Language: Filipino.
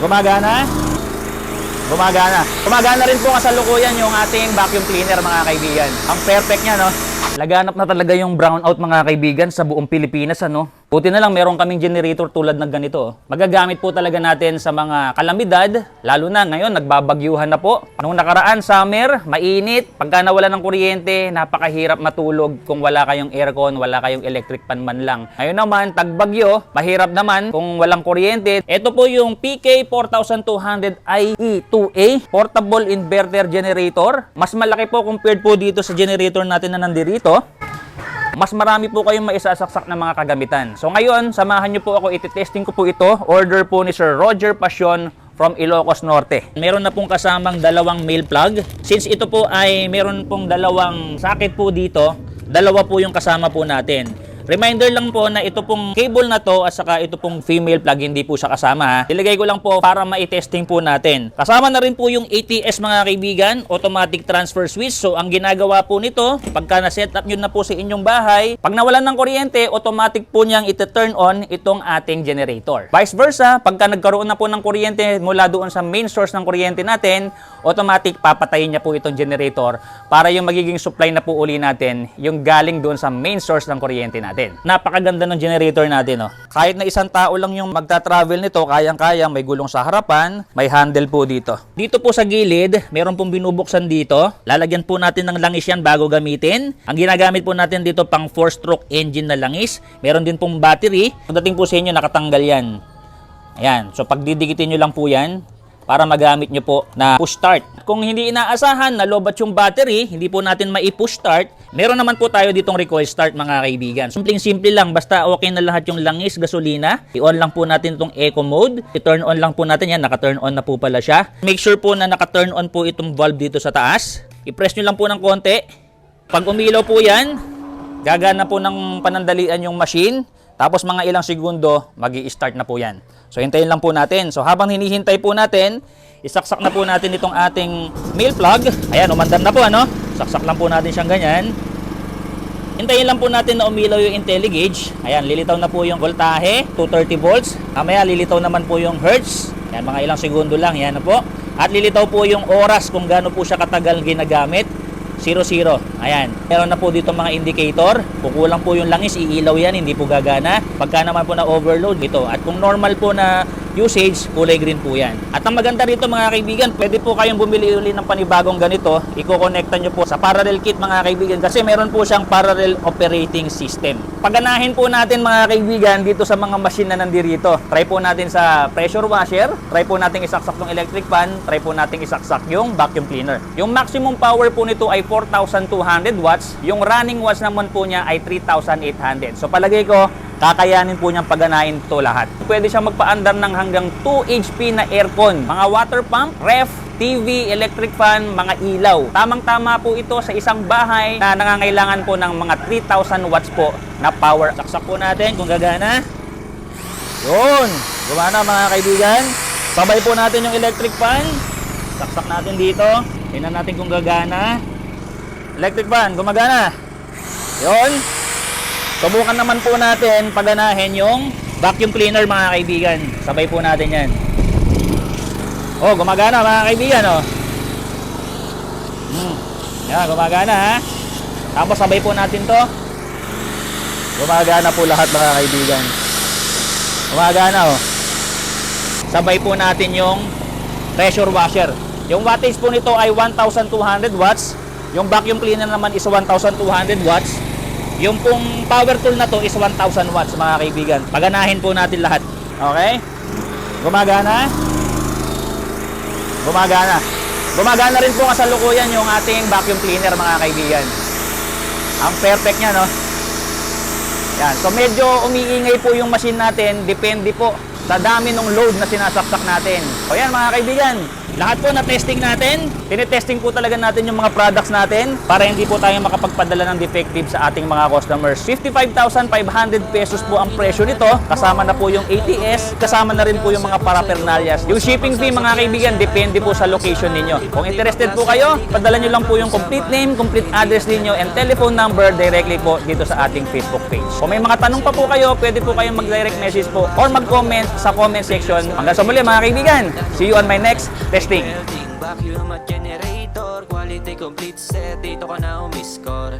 Gumagana? Gumagana. Gumagana rin po kasalukuyan yung ating vacuum cleaner mga kaibigan. Ang perfect niya, no? Laganap na talaga yung brownout mga kaibigan sa buong Pilipinas, ano? Buti na lang meron kaming generator tulad ng ganito. Magagamit po talaga natin sa mga kalamidad, lalo na ngayon nagbabagyuhan na po. Nung nakaraan summer, mainit, pagka nawala ng kuryente, napakahirap matulog kung wala kayong aircon, wala kayong electric fan man lang. Ngayon naman, tagbagyo, mahirap naman kung walang kuryente. Ito po yung PK4200 IE2A portable inverter generator. Mas malaki po compared po dito sa generator natin na nandirito mas marami po kayong maisasaksak na mga kagamitan. So ngayon, samahan niyo po ako, ititesting ko po ito. Order po ni Sir Roger Passion from Ilocos Norte. Meron na pong kasamang dalawang mail plug. Since ito po ay meron pong dalawang socket po dito, dalawa po yung kasama po natin. Reminder lang po na ito pong cable na to at saka ito pong female plug hindi po siya kasama ha. Ko lang po para ma-testing po natin. Kasama na rin po yung ATS mga kaibigan, automatic transfer switch. So ang ginagawa po nito, pagka na-set up nyo na po sa inyong bahay, pag nawalan ng kuryente, automatic po niyang ite-turn on itong ating generator. Vice versa, pagka nagkaroon na po ng kuryente mula doon sa main source ng kuryente natin, automatic papatayin niya po itong generator para yung magiging supply na po uli natin yung galing doon sa main source ng kuryente natin. Napakaganda ng generator natin. Oh. Kahit na isang tao lang yung magta-travel nito, kayang-kaya, may gulong sa harapan, may handle po dito. Dito po sa gilid, meron pong binubuksan dito. Lalagyan po natin ng langis yan bago gamitin. Ang ginagamit po natin dito pang 4-stroke engine na langis. Meron din pong battery. Pagdating po sa inyo, nakatanggal yan. Ayan. So pagdidikitin nyo lang po yan para magamit nyo po na push start. Kung hindi inaasahan na lobat yung battery, hindi po natin mai-push start, meron naman po tayo ditong recoil start mga kaibigan. Simpleng-simple lang, basta okay na lahat yung langis, gasolina, i-on lang po natin itong eco mode, i-turn on lang po natin yan, naka-turn on na po pala siya. Make sure po na naka-turn on po itong valve dito sa taas. I-press nyo lang po ng konti. Pag umilaw po yan, gagana po ng panandalian yung machine. Tapos mga ilang segundo, mag start na po yan. So hintayin lang po natin. So habang hinihintay po natin, isaksak na po natin itong ating mail plug. Ayan, umandar na po ano. Saksak lang po natin siyang ganyan. Hintayin lang po natin na umilaw yung IntelliGauge. Ayan, lilitaw na po yung voltahe, 230 volts. Mamaya lilitaw naman po yung hertz. Ayan, mga ilang segundo lang. Yan na po. At lilitaw po yung oras kung gaano po siya katagal ginagamit. 00. Ayan. Meron na po dito mga indicator. Kukulang po yung langis, iilaw yan, hindi po gagana. Pagka naman po na overload, ito. At kung normal po na usage, kulay green po yan. At ang maganda rito mga kaibigan, pwede po kayong bumili uli ng panibagong ganito. Iko-connecta nyo po sa parallel kit mga kaibigan kasi meron po siyang parallel operating system. Paganahin po natin mga kaibigan dito sa mga machine na nandirito. Try po natin sa pressure washer, try po natin isaksak yung electric fan, try po natin isaksak yung vacuum cleaner. Yung maximum power po nito ay 4,200 watts, yung running watts naman po niya ay 3,800. So palagay ko, kakayanin po niyang paganahin to lahat. Pwede siyang magpaandar ng hanggang 2 HP na aircon, mga water pump, ref, TV, electric fan, mga ilaw. Tamang-tama po ito sa isang bahay na nangangailangan po ng mga 3,000 watts po na power. Saksak po natin kung gagana. Yun! Gumana mga kaibigan. Sabay po natin yung electric fan. Saksak natin dito. Tingnan natin kung gagana. Electric fan, gumagana. Yun. Subukan naman po natin paganahin yung vacuum cleaner mga kaibigan. Sabay po natin yan. Oh, gumagana mga kaibigan oh. Hmm. Yan, gumagana ha. Tapos sabay po natin to. Gumagana po lahat mga kaibigan. Gumagana oh. Sabay po natin yung pressure washer. Yung wattage po nito ay 1,200 watts. Yung vacuum cleaner naman is 1,200 watts. Yung pong power tool na to is 1,000 watts mga kaibigan. Paganahin po natin lahat. Okay? Gumagana? Gumagana. Gumagana rin po kasalukuyan yung ating vacuum cleaner mga kaibigan. Ang perfect niya no? Yan. So medyo umiingay po yung machine natin. Depende po sa dami ng load na sinasaksak natin. O yan mga kaibigan. Lahat po na testing natin, tinetesting po talaga natin yung mga products natin para hindi po tayo makapagpadala ng defective sa ating mga customers. 55,500 pesos po ang presyo nito. Kasama na po yung ATS, kasama na rin po yung mga paraphernalias. Yung shipping fee mga kaibigan, depende po sa location ninyo. Kung interested po kayo, padala nyo lang po yung complete name, complete address ninyo, and telephone number directly po dito sa ating Facebook page. Kung may mga tanong pa po kayo, pwede po kayong mag-direct message po or mag-comment sa comment section. Hanggang sa muli mga kaibigan, see you on my next testing. Welding, vacuum at generator Quality complete set, dito ka na umiscore